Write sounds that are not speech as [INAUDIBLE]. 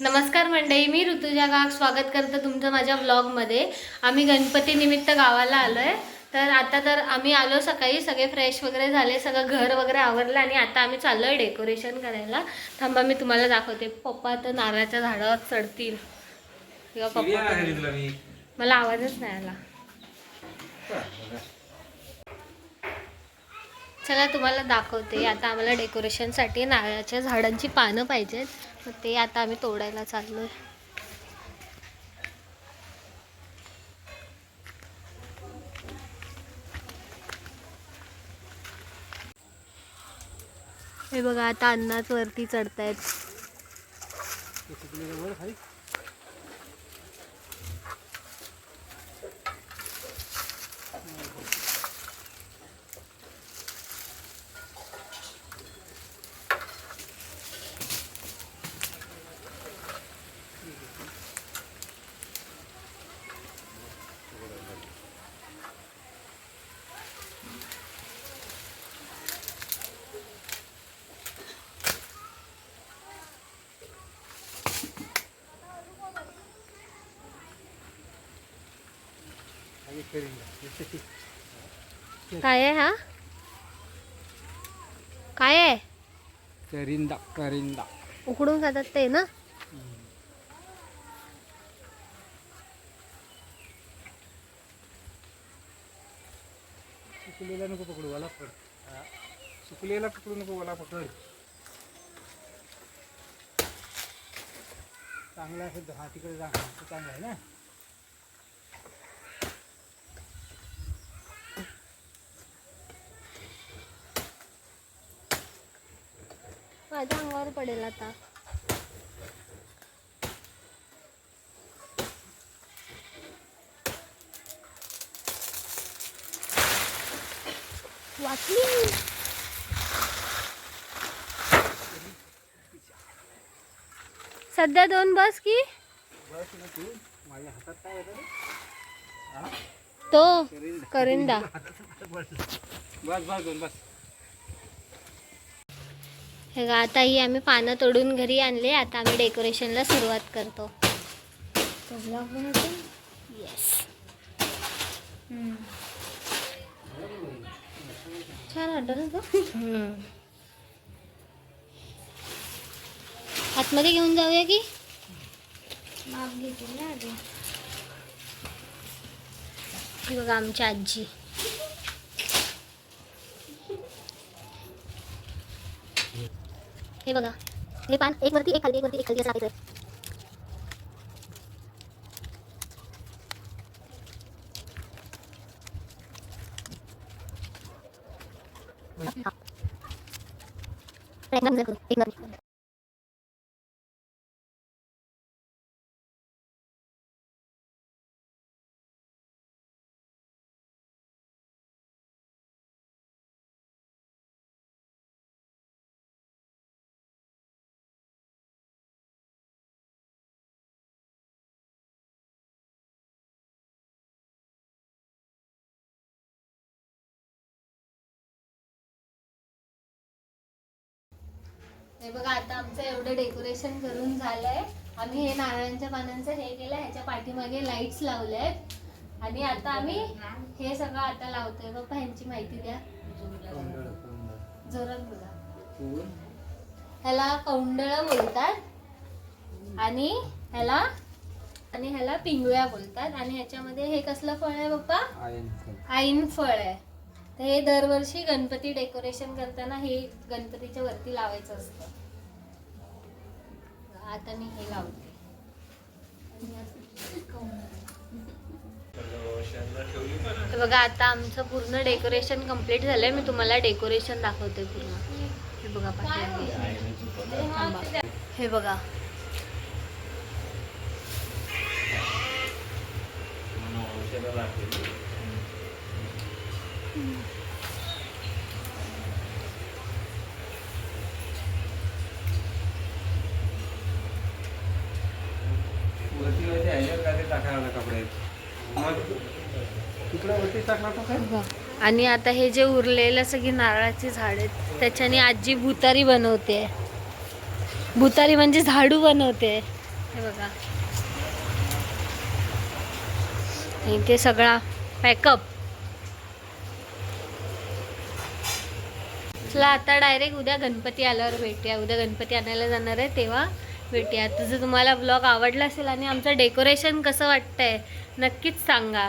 नमस्कार मंडळी मी ऋतुजा गाग स्वागत करते तुमचं माझ्या ब्लॉगमध्ये आम्ही गणपती निमित्त गावाला आलो आहे तर आता तर आम्ही आलो सकाळी सगळे फ्रेश वगैरे झाले सगळं घर वगैरे आवरलं आणि आता आम्ही चाललो आहे डेकोरेशन करायला. थांबा मी तुम्हाला दाखवते. पप्पा तर नारळाच्या झाडावर चढतील. किंवा पप्पा मला आवाजच नाही आला. चला तुम्हाला दाखवते. आता आम्हाला डेकोरेशनसाठी नारळाच्या झाडांची पानं पाहिजेत. मग ते आता आम्ही तोडायला चाललो आहे हे बघा आता अन्नाच वरती चढतायत. काय आहे हा? काय आहे? करिंदा करिंदा. उकडून खातात ते ना? सुकलेला नको पकडू वाला पकड. सुकलेला पकडू नको वाला पकड. चांगला असेल तर हा तिकडे चांगला आहे ना? माझ्या अंगावर पडेल आता. वाचली? सध्या दोन बस की? तू. करिंदा [LAUGHS] बस बस दोन बस. हे गा आता ही आम्ही पानं तोडून घरी आणले. आता आम्ही डेकोरेशनला सुरुवात करतो. येस छान तो आतमध्ये घेऊन जाऊया की? माप घेतील ना आधी. बघा आमची आजी. हे बघा हे पान एक वरती एक खाली एक वरती एक खाली असं टाकायचं एक नंबर हे बघा आता आमचं एवढं डेकोरेशन करून झालंय. आम्ही हे नारळांच्या पानांचं हे केलं ह्याच्या पाठीमागे लाईट्स लावले आहेत आणि आता आम्ही हे सगळं आता लावतोय. बाप्पा ह्यांची माहिती द्या. जोरात बोला. ह्याला कौंडळ बोलतात आणि ह्याला आणि ह्याला पिंगळ्या बोलतात. आणि ह्याच्यामध्ये हे कसलं फळ आहे बाप्पा? आईन फळ आहे. तर हे दरवर्षी गणपती डेकोरेशन करताना हे गणपतीच्या वरती लावायचं असतं. आता मी हे लावते. बघा आता आमचं पूर्ण डेकोरेशन कंप्लीट झालंय. मी तुम्हाला डेकोरेशन दाखवते पूर्ण. हे बघा पाठी हे बघा. वरती वरती ह्याच्यावर काय ते टाकायला कपडे तिकडे वरती टाकला तो काय बघा. आणि आता हे जे उरलेलं सगळी नारळाची झाड आहेत त्याच्याने आजी भुतारी बनवते. भुतारी म्हणजे झाडू बनवते. हे बघा. ते सगळा पॅकअप. चला आता डायरेक्ट उद्या गणपती आल्यावर भेटूया. उद्या गणपती आणायला जाणार आहे तेव्हा भेटूया. तसं तुम्हाला ब्लॉग आवडला असेल आणि आमचं डेकोरेशन कसं वाटतंय नक्कीच सांगा.